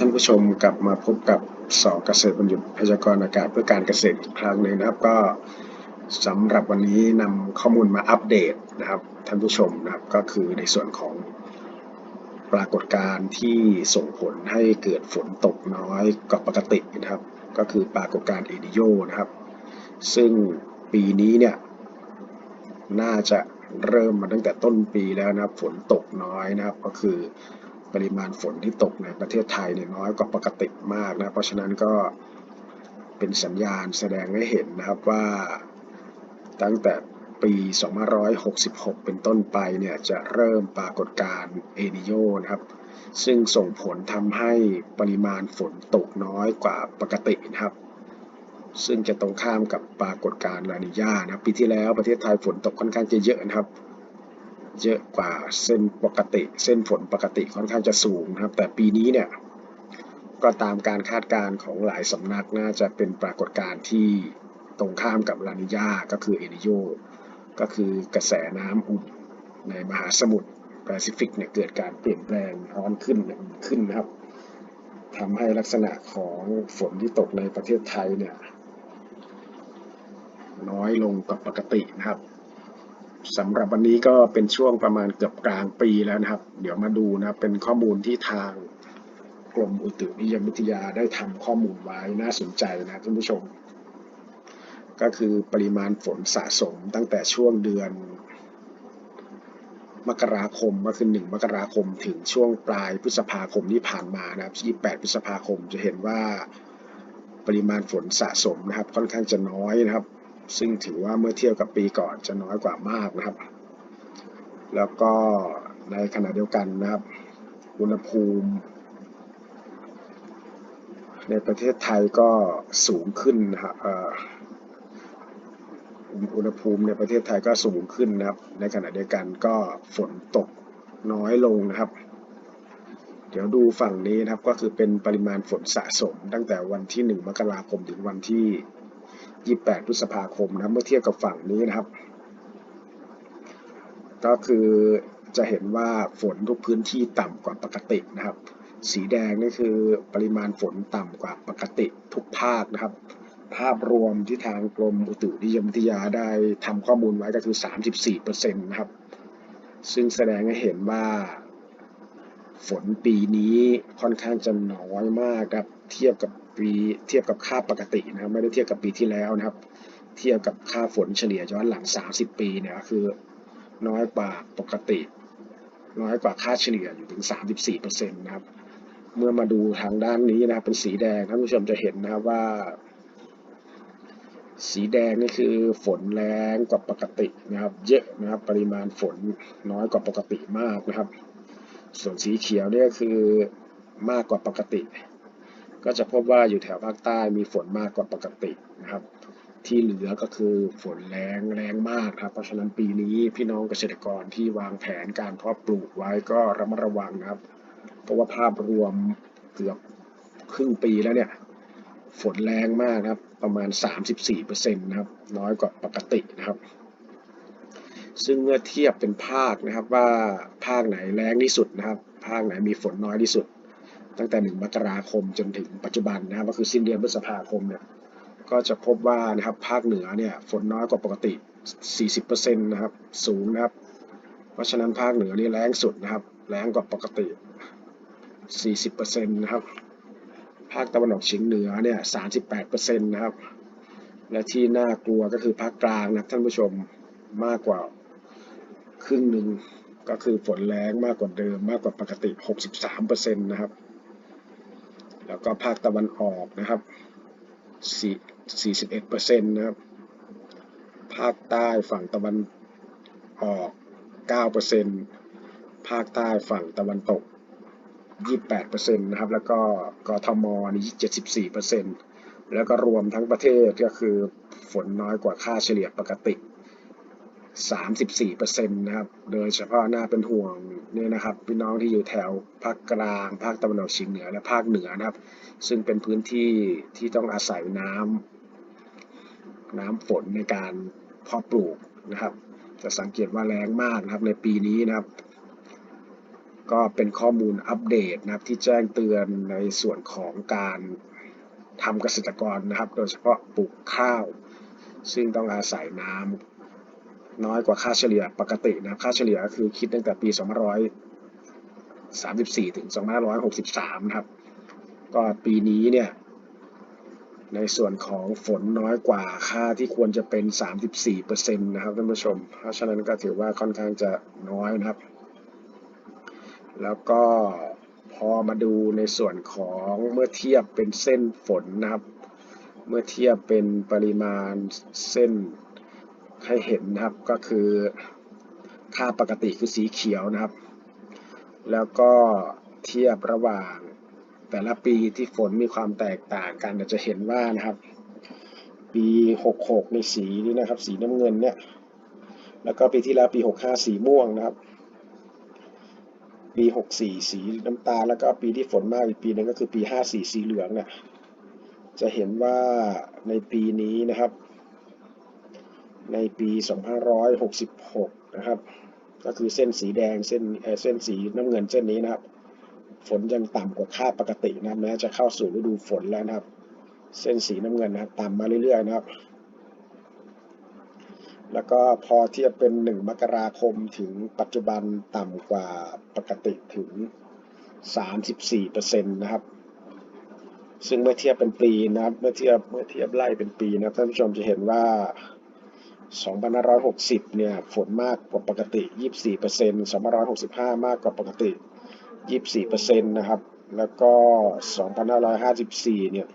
ท่านผู้ชมกลับมาพบกับสอเกษตรบรรยุทธ์พยากรณ์อากาศเพื่อการเกษตรอีกครั้งหนึ่งนะครับ ก็สำหรับวันนี้นำข้อมูลมาอัปเดตนะครับท่านผู้ชมนะครับก็คือในส่วนของปรากฏการณ์ที่ส่งผลให้เกิดฝนตกน้อยกว่าปกตินะครับ ก็คือปรากฏการณ์เอนิโยนะครับ ซึ่งปีนี้เนี่ยน่าจะเริ่มมาตั้งแต่ต้นปีแล้วนะครับฝนตกน้อยนะครับ ก็คือ ปริมาณฝนที่ตกในประเทศไทยเนี่ยน้อยกว่าปกติมากนะ เพราะฉะนั้นก็เป็นสัญญาณแสดงให้เห็นนะครับว่าตั้งแต่ปี 2566 เป็นต้นไปเนี่ยจะเริ่มปรากฏการณ์เอนิโยนะครับ ซึ่งส่งผลทำให้ปริมาณฝนตกน้อยกว่าปกตินะครับ ซึ่งจะตรงข้ามกับปรากฏการณ์ลานิญานะปีที่แล้วประเทศไทยฝนตกค่อนข้างจะเยอะนะครับ เยอะกว่าเส้นปกติ เส้นฝนปกติค่อนข้างจะสูงนะครับ แต่ปีนี้เนี่ยก็ตามการคาดการณ์ของหลายสำนักน่าจะเป็นปรากฏการณ์ที่ตรงข้ามกับลานิญาก็คือเอนิโยก็คือกระแสน้ำอุ่นในมหาสมุทรแปซิฟิกเนี่ยเกิดการเปลี่ยนแปลงร้อนขึ้นขึ้นนะครับทำให้ลักษณะของฝนที่ตกในประเทศไทยเนี่ยน้อยลงกว่าปกตินะครับ สำหรับวันนี้ก็เป็นช่วงประมาณเกือบกลางปีแล้วนะครับ เดี๋ยวมาดูนะครับเป็นข้อมูลที่ทางกรมอุตุนิยมวิทยาได้ทำข้อมูลไว้น่าสนใจนะท่านผู้ชม ก็คือปริมาณฝนสะสมตั้งแต่ช่วงเดือน มกราคมก็คือ1มกราคมถึงช่วงปลายพฤษภาคมที่ผ่านมานะครับ28พฤษภาคมจะเห็นว่าปริมาณฝนสะสมนะครับ ค่อนข้างจะน้อยนะครับ ซึ่งถือว่าเมื่อเทียบกับปีก่อนจะน้อยกว่ามากนะครับ แล้วก็ในขณะเดียวกันนะครับ อุณหภูมิ ในประเทศไทยก็สูงขึ้นนะครับอุณหภูมิในประเทศไทยก็สูงขึ้นนะครับ ในขณะเดียวกันก็ฝนตกน้อยลงนะครับ เดี๋ยวดูฝั่งนี้นะครับก็คือเป็นปริมาณฝนสะสมตั้งแต่วันที่ 1 มกราคมถึงวันที่ 28 พฤษภาคมนะเมื่อเทียบกับฝั่งนี้นะครับ ก็คือจะเห็นว่าฝนทุกพื้นที่ต่ำกว่าปกตินะครับ สีแดงนี่คือปริมาณฝนต่ำกว่าปกติทุกภาคนะครับ ภาพรวมที่ทางกรมอุตุนิยมวิทยาได้ทำข้อมูลไว้ก็คือ 34%นะครับ ซึ่งแสดงให้เห็นว่า ฝนปีนี้ค่อนข้างจะน้อยมากครับเทียบกับปีเทียบกับค่าปกตินะครับไม่ได้เทียบกับปีที่แล้วนะครับ เทียบกับค่าฝนเฉลี่ยย้อนหลัง 30 ปีเนี่ยคือน้อยกว่าปกติ น้อยกว่าค่าเฉลี่ยอยู่ถึง 34%นะครับ เมื่อมาดูทางด้านนี้นะครับเป็นสีแดงท่านผู้ชมจะเห็นนะครับว่า สีแดงนี่คือฝนแรงกว่าปกตินะครับ เยอะนะครับปริมาณฝนน้อยกว่าปกติมากนะครับ ส่วนสีเขียวนี่ก็คือมากกว่าปกติ ก็จะพบว่าอยู่แถวภาคใต้มีฝนมากกว่าปกตินะครับ ที่เหลือก็คือฝนแรงแรงมากครับ เพราะฉะนั้นปีนี้พี่น้องเกษตรกรที่วางแผนการเพาะปลูกไว้ก็ระมัดระวังนะครับ เพราะว่าภาพรวมเกือบครึ่งปีแล้วเนี่ยฝนแรงมากครับ ประมาณ 34%นะครับ น้อยกว่าปกตินะครับ ซึ่งเมื่อเทียบเป็นภาคนะครับว่าภาคไหนแรงที่สุดนะครับ ภาคไหนมีฝนน้อยที่สุด ตั้งแต่ 1 มกราคมจนถึงปัจจุบันนะครับก็คือสิ้นเดือนพฤษภาคมเนี่ยก็จะพบว่านะครับภาคเหนือเนี่ยฝนน้อยกว่าปกติ 40%นะครับสูงนะครับ เพราะฉะนั้นภาคเหนือนี่แรงสุดนะครับ แรงกว่าปกติ 40%นะครับ ภาคตะวันออกเฉียงเหนือเนี่ย38%นะครับ และที่น่ากลัวก็คือภาคกลางนะท่านผู้ชมมากกว่า ครึ่งหนึ่งก็คือฝนแรงมากกว่าเดิมมากกว่าปกติ 63%นะครับ แล้วก็ภาคตะวันออกนะครับ 41%นะครับ ภาคใต้ฝั่งตะวันออก 9%ภาคใต้ฝั่งตะวันตก 28%นะครับ แล้วก็กทมนี่ 74%แล้วก็รวมทั้งประเทศก็คือฝนน้อยกว่าค่าเฉลี่ยปกติ 34%นะครับ โดยเฉพาะหน่าเป็นห่วงเนี่ยนะครับพี่น้องที่อยู่แถวภาคกลาง ภาคตะวันออกเฉียงเหนือและภาคเหนือนะครับ ซึ่งเป็นพื้นที่ที่ต้องอาศัยน้ำน้ำฝนในการเพาะปลูกนะครับ จะสังเกตว่าแรงมากนะครับในปีนี้นะครับ ก็เป็นข้อมูลอัปเดตนะครับที่แจ้งเตือนในส่วนของการทำเกษตรกรนะครับ โดยเฉพาะปลูกข้าว ซึ่งต้องอาศัยน้ำ น้อยกว่าค่าเฉลี่ยปกตินะครับค่าเฉลี่ยคือคิดตั้งแต่ปี2534 ถึง 2563นะครับ ก็ปีนี้เนี่ยในส่วนของฝนน้อยกว่าค่าที่ควรจะเป็น 34%นะครับท่านผู้ชม เพราะฉะนั้นก็ถือว่าค่อนข้างจะน้อยนะครับ แล้วก็พอมาดูในส่วนของเมื่อเทียบเป็นเส้นฝนนะครับ เมื่อเทียบเป็นปริมาณเส้น ให้เห็นนะครับก็คือค่าปกติคือสีเขียวนะครับ แล้วก็เทียบระหว่างแต่ละปีที่ฝนมีความแตกต่างกันเราจะเห็นว่านะครับ ปี 66 ในสีนี้นะครับ สีน้ำเงินเนี่ย แล้วก็ปีที่แล้วปี 65 สีม่วงนะครับ ปี 64 สีน้ำตาลแล้วก็ปีที่ฝนมากอีกปีนึงก็คือปี 54 สีเหลืองเนี่ยจะเห็นว่าในปีนี้นะครับ ในปี 2566 นะครับ ก็คือเส้นสีแดงเส้นเเส้นสีน้ำเงินเส้นนี้นะครับ ฝนยังต่ำกว่าค่าปกตินะแม้จะเข้าสู่ฤดูฝนแล้วนะครับ เส้นสีน้ำเงินนะครับต่ำมาเรื่อยๆนะครับ แล้วก็พอเทียบเป็น 1 มกราคมถึงปัจจุบันต่ำกว่าปกติถึง 34%นะครับซึ่งเมื่อเทียบเป็นปีนะครับ เมื่อเทียบเมื่อเทียบไล่เป็นปีนะครับท่านผู้ชมจะเห็นว่า 2560 เนี่ย ฝนมากกว่าปกติ 24% 2565 มากกว่าปกติ 24%นะครับ แล้วก็ 2554 เนี่ย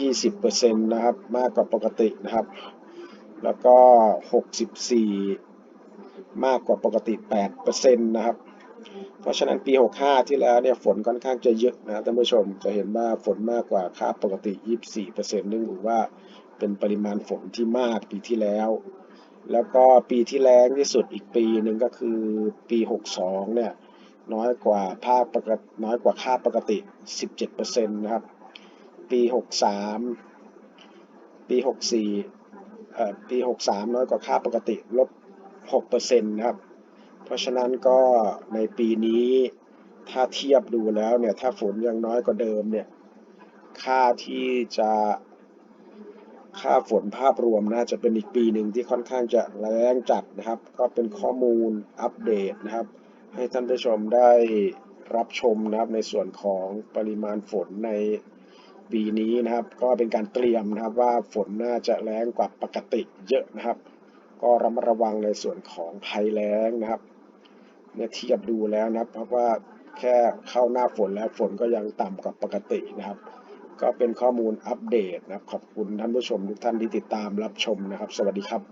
20%นะครับ มากกว่าปกตินะครับ แล้วก็ 64 มากกว่าปกติ 8%นะครับ เพราะฉะนั้นปี 65 ที่แล้วเนี่ย ฝนค่อนข้างจะเยอะนะท่านผู้ชม จะเห็นว่าฝนมากกว่าค่าปกติ 24%นึงหรือว่า เป็นปริมาณฝนที่มากปีที่แล้ว แล้วก็ปีที่แรงที่สุดอีกปีหนึ่งก็คือปี 62 เนี่ยน้อยกว่าภาคปกติน้อยกว่าค่าปกติ 17%นะครับ ปี 63 ปี 64เอ่อปี 63 น้อยกว่าค่าปกติลบ 6%นะครับ เพราะฉะนั้นก็ในปีนี้ถ้าเทียบดูแล้วเนี่ย ถ้าฝนยังน้อยกว่าเดิมเนี่ย ค่าที่จะ ค่าฝนภาพรวมน่าจะเป็นอีกปีหนึ่งที่ค่อนข้างจะแรงจัดนะครับ ก็เป็นข้อมูลอัปเดตนะครับ ให้ท่านผู้ชมได้รับชมนะครับในส่วนของปริมาณฝนในปีนี้นะครับ ก็เป็นการเตรียมนะครับว่าฝนน่าจะแรงกว่าปกติเยอะนะครับ ก็ระมัดระวังในส่วนของภัยแล้งนะครับเนี่ยเทียบดูแล้วนะครับ เพราะว่าแค่เข้าหน้าฝนแล้วฝนก็ยังต่ำกว่าปกตินะครับ ก็เป็นข้อมูลอัปเดตนะครับ ขอบคุณท่านผู้ชมทุกท่านที่ติดตามรับชมนะครับ สวัสดีครับ